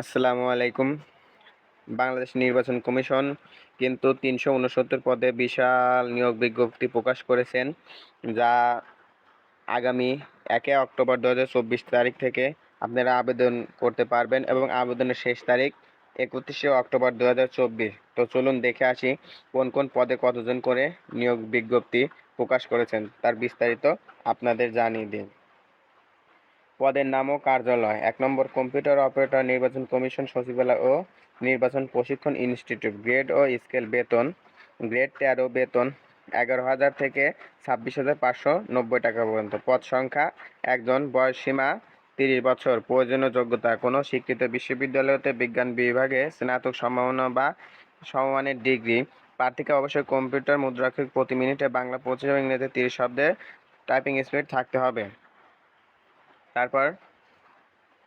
আসসালামু আলাইকুম। বাংলাদেশ নির্বাচন কমিশন কিন্তু তিনশো উনসত্তর পদে বিশাল নিয়োগ বিজ্ঞপ্তি প্রকাশ করেছেন, যা আগামী একে অক্টোবর দু হাজার চব্বিশ তারিখ থেকে আপনারা আবেদন করতে পারবেন এবং আবেদনের শেষ তারিখ একত্রিশে অক্টোবর দু হাজার চব্বিশ। তো চলুন দেখে আসি কোন কোন পদে কতজন করে নিয়োগ বিজ্ঞপ্তি প্রকাশ করেছেন, তার বিস্তারিত আপনাদের জানিয়ে দিন। পদের নাম ও কার্যালয়। এক নম্বর কম্পিউটার অপারেটর, নির্বাচন কমিশন, সচিবালয় ও নির্বাচন প্রশিক্ষণ ইনস্টিটিউট। গ্রেড ও স্কেল বেতন। গ্রেড তেরো বেতন। এগারো হাজার থেকে ছাব্বিশ হাজার পাঁচশো নব্বই টাকা পর্যন্ত। পদ সংখ্যা, একজন, বয়স সীমা, তিরিশ বছর। প্রয়োজনীয় যোগ্যতা, কোনো স্বীকৃত বিশ্ববিদ্যালয়তে বিজ্ঞান বিভাগে স্নাতক সম্ভাবনা বা সমমানের ডিগ্রি। প্রার্থীকে অবশ্যই কম্পিউটার মুদ্রাক্ষরিক প্রতি মিনিটে বাংলা, পঁচিশ এবং ইংরেজিতে তিরিশ শব্দে টাইপিং স্পিড থাকতে হবে। তারপর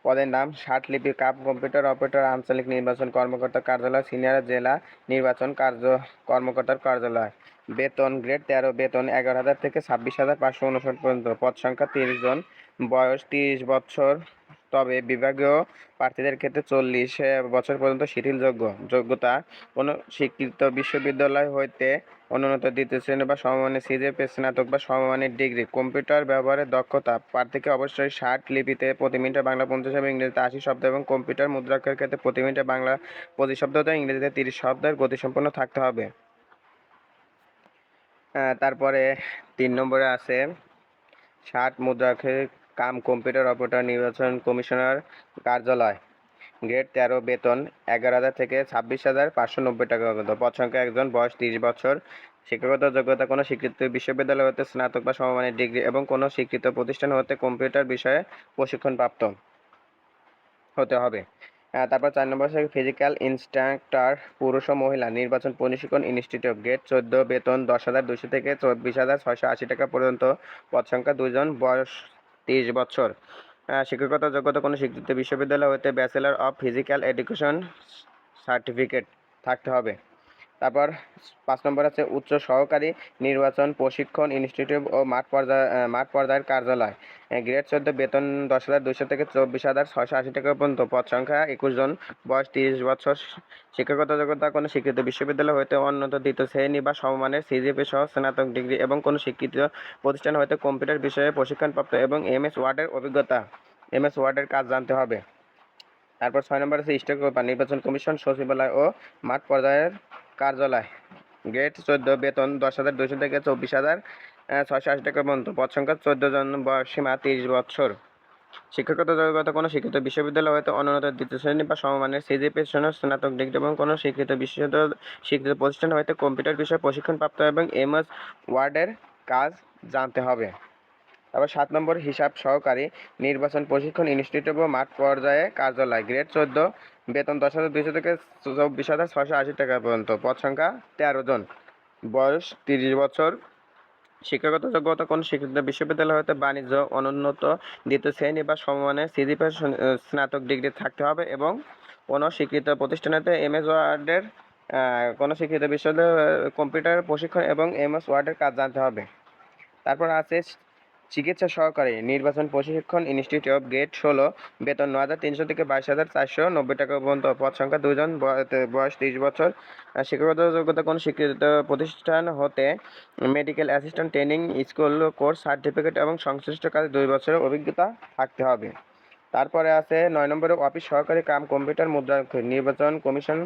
পদের নাম লিপি কাপ কম্পিউটার অপারেটর আঞ্চলিক নির্বাচন কর্মকর্তা কার্যালয়, সিনিয়র জেলা নির্বাচন কার্য কর্মকর্তার কার্যালয়। বেতন গ্রেড তেরো, বেতন এগারো হাজার থেকে ছাব্বিশ হাজার পাঁচশো উনষাট পর্যন্ত। পদ সংখ্যা তিরিশ জন। বয়স তিরিশ বছর। তবে বিভাগীয় প্রার্থীদের ক্ষেত্রে চল্লিশ বছর পর্যন্ত শিথিলযোগ্য। যোগ্যতা কোনো স্বীকৃত বিশ্ববিদ্যালয় হইতে অনুন্নত দ্বিতীয় শ্রেণি বা সমমানের সিজেপি স্নাতক বা সমমানের ডিগ্রি। কম্পিউটার ব্যবহারের দক্ষতা, প্রার্থীকে অবশ্যই ষাট লিপিতে প্রতি মিনিটে বাংলা পঞ্চাশ এবং ইংরেজিতে আশি শব্দ এবং কম্পিউটার মুদ্রাক্ষের ক্ষেত্রে প্রতি মিনিটে বাংলা পঁচিশ শব্দ হতে ইংরেজিতে তিরিশ শব্দের গতিসম্পন্ন থাকতে হবে। তারপরে তিন নম্বরে আছে ষাট মুদ্রাক্ষরিক কাম কম্পিউটার অপারেটর নির্বাচন কমিশনার কার্যালয়। গ্রেড তেরো, বেতন এগারো হাজার থেকে ছাব্বিশ হাজার পাঁচশো নব্বই টাকা পর্যন্ত। সংখ্যা একজন, বয়স তিরিশ বছর। শিক্ষাগত যোগ্যতা, কোনো স্বীকৃত বিশ্ববিদ্যালয় হতে স্নাতক বা সমমানের ডিগ্রি এবং কোনো স্বীকৃত প্রতিষ্ঠান হতে কম্পিউটার বিষয়ে প্রশিক্ষণপ্রাপ্ত হতে হবে। তারপর চার নম্বর হচ্ছে ফিজিক্যাল ইনস্ট্রাক্টর, পুরুষ ও মহিলা নির্বাচন প্রশিক্ষণ ইনস্টিটিউট গ্রেড চোদ্দ, বেতন দশ হাজার দুশো থেকে চব্বিশ হাজার ছয়শো আশি টাকা পর্যন্ত। পদ সংখ্যা দুজন বয়স তিরিশ বছর। শিক্ষকতা যোগ্যতা কোনো স্বীকৃত বিশ্ববিদ্যালয় হতে bachelor of physical education certificate থাকতে হবে। তারপর পাঁচ নম্বর আছে, উচ্চ সহকারী নির্বাচন প্রশিক্ষণ ইনস্টিটিউট ও মাঠ পর্যায়ে মাঠ পর্যায়ের কার্যালয়। গ্রেড চোদ্দ, বেতন দশ হাজার দুশো থেকে চব্বিশ হাজার ছয়শো আশি টাকা পর্যন্ত। পদ সংখ্যা, একুশ জন, বয়স তিরিশ বছর। শিক্ষাগত যোগ্যতা কোনো স্বীকৃত বিশ্ববিদ্যালয় হতে উন্নত দ্বিতীয় শ্রেণি বা সমমানের সিজিপি সহ স্নাতক ডিগ্রি এবং কোনো স্বীকৃত প্রতিষ্ঠান হতে কম্পিউটার বিষয়ে প্রশিক্ষণপ্রাপ্ত এবং এমএস ওয়ার্ডের অভিজ্ঞতা। এম এস ওয়ার্ডের কাজ জানতে হবে। তারপর ছয় নম্বর আছে স্টেট নির্বাচন কমিশন, সচিবালয় ও মাঠ পর্যায়ের কার্যালয়। গ্রেড চোদ্দ, বেতন দশ হাজার দুশো থেকে চব্বিশ হাজার ছয়শো আশি টাকা পর্যন্ত। পদ সংখ্যা চোদ্দ জন বয়স সীমা তিরিশ বছর। শিক্ষাগত যোগ্যতা কোনো স্বীকৃত বিশ্ববিদ্যালয় হয়তো অনুন্নত দ্বিতীয় শ্রেণি বা সমমানের সিজিপি স্নাতক ডিগ্রি এবং কোনো স্বীকৃত বিশ্ববিদ্যালয় স্বীকৃত প্রতিষ্ঠান হয়তো কম্পিউটার বিষয়ে প্রশিক্ষণপ্রাপ্ত এবং এমএস ওয়ার্ডের কাজ জানতে হবে। তারপর সাত নম্বর হিসাব সহকারী নির্বাচন প্রশিক্ষণ ইনস্টিটিউট ও মাঠ পর্যায়ে কার্যালয় গ্রেড চোদ্দ, বেতন দশ হাজার দুইশো থেকে চব্বিশ হাজার ছয়শো আশি টাকা পর্যন্ত। পদ সংখ্যা তেরো জন। বয়স তিরিশ বছর। শিক্ষাগত যোগ্যতা কোন স্বীকৃত বিশ্ববিদ্যালয় হতে বাণিজ্য, অনুন্নত, দ্বিতীয় শ্রেণি বা সমমানের সিজিপি স্নাতক ডিগ্রি থাকতে হবে এবং কোনো স্বীকৃত প্রতিষ্ঠানেতে এমএস ওয়ার্ডের কোনো স্বীকৃত বিশ্ববিদ্যালয় কম্পিউটার প্রশিক্ষণ এবং এমএস ওয়ার্ডের কাজ জানতে হবে। তারপর আছে চিকিৎসা সহকারী নির্বাচন প্রশিক্ষণ ইনস্টিটিউট গ্রেড ষোলো, বেতন ন হাজার তিনশো থেকে বাইশ হাজার চারশো নব্বই টাকা পর্যন্ত। পদ সংখ্যা দুজন বয়স তিরিশ বছর। শিক্ষাগত যোগ্যতা কোনো স্বীকৃত প্রতিষ্ঠান হতে medical assistant training school course certificate এবং সংশ্লিষ্ট কাজে দুই বছরের অভিজ্ঞতা থাকতে হবে। তারপরে আছে নয় নম্বরে অফিস সহকারী কাম কম্পিউটার মুদ্রা নির্বাচন কমিশন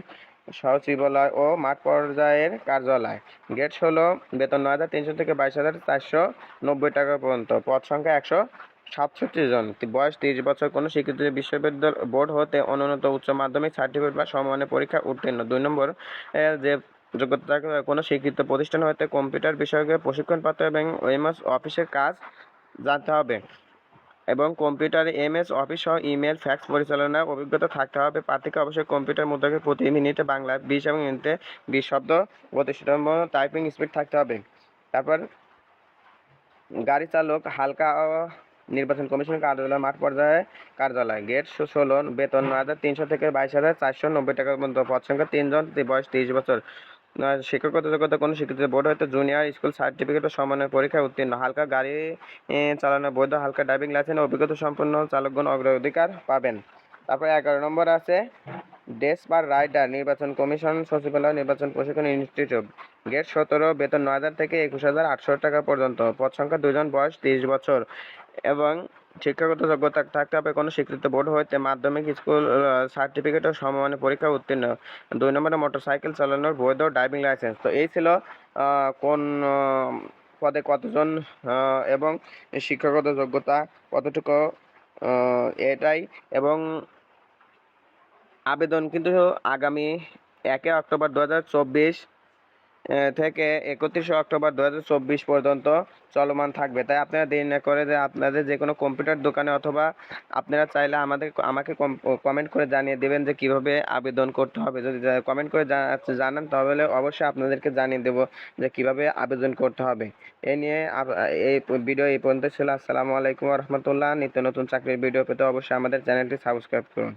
সচিবালয় ও মাঠ পর্যায়ের কার্যালয়। গ্রেড ষোলো, বেতন নয় হাজার তিনশো থেকে বাইশ হাজার চারশো নব্বই টাকা পর্যন্ত। পদ সংখ্যা একশো সাতষট্টি জন। বয়স তিরিশ বছর। কোনো স্বীকৃত বিশ্ববিদ্যালয় বোর্ড হতে অনুন্নত উচ্চ মাধ্যমিক, সার্টিফিকেট বা সমমানের পরীক্ষা উত্তীর্ণ। দুই নম্বর যে যোগ্যতা কোনো স্বীকৃত প্রতিষ্ঠান হতে কম্পিউটার বিষয়কে প্রশিক্ষণপ্রাপ্ত এবং ওএমএস অফিসের কাজ জানতে হবে। এবং কম্পিউটার এমএস অফিস সহ ইমেল, ফ্যাক্স পরিচালনার অভিজ্ঞতা থাকতে হবে। প্রার্থীকে অবশ্যই কম্পিউটার মুদ্রাকে প্রতি মিনিটে বাংলা বিশ এবং ইংরেজিতে বিশ শব্দ প্রতিষ্ঠান টাইপিং স্পিড থাকতে হবে। তারপর গাড়ি চালক হালকা নির্বাচন কমিশন কার্যালয় মাঠ পর্যায়ে কার্যালয়। গেট ষোলো, বেতন নয় হাজার তিনশো থেকে বাইশ হাজার চারশো নব্বই টাকা পর্যন্ত। পদ সংখ্যা তিনজন, বয়স তিরিশ বছর। আহ, শিক্ষাগত যোগ্যতা কোনো স্বীকৃত বোর্ড হয়তো জুনিয়র স্কুল সার্টিফিকেট ও সমানের পরীক্ষায় উত্তীর্ণ। হালকা গাড়ি এ, চালানোর বৈধ হালকা ড্রাইভিং লাইসেন্স অভিজ্ঞতা সম্পন্ন চালকগণ অগ্রাধিকার পাবেন। তারপরে এগারো নম্বর আছে ডেস্ক বার রাইডার নির্বাচন কমিশন সচিবালয় নির্বাচন প্রশিক্ষণ ইনস্টিটিউট গেট সতেরো বেতন নয় হাজার থেকে একুশ হাজার আটশো টাকা পর্যন্ত। পদ সংখ্যা দুজন বয়স তিরিশ বছর। এবং শিক্ষাগত যোগ্যতা থাকতে হবে, কোনো স্বীকৃত বোর্ড হইতে মাধ্যমিক স্কুল সার্টিফিকেট ও সমমানের পরীক্ষা উত্তীর্ণ। দুই নম্বরে মোটরসাইকেল চালানোর বৈধ ড্রাইভিং লাইসেন্স তো এই ছিল কোন পদে কতজন এবং শিক্ষাগত যোগ্যতা কতটুকু এটাই, এবং আবেদন কিন্তু আগামী একে অক্টোবর দু হাজার চব্বিশ থেকে একত্রিশে অক্টোবর দু হাজার চব্বিশ পর্যন্ত চলমান থাকবে। তাই আপনারা দেরি না করে যে আপনাদের যে কোনো কম্পিউটার দোকানে অথবা আপনারা চাইলে আমাদের, আমাকে কমেন্ট করে জানিয়ে দেবেন যে কীভাবে আবেদন করতে হবে। যদি কমেন্ট করে জানান তাহলে অবশ্যই আপনাদেরকে জানিয়ে দেবো যে কীভাবে আবেদন করতে হবে। এ নিয়ে এই ভিডিও এই পর্যন্ত ছিল। আসসালামু আলাইকুম রহমতুল্লাহ। নিত্য নতুন চাকরির ভিডিও পেতে অবশ্যই আমাদের চ্যানেলটি সাবস্ক্রাইব করুন।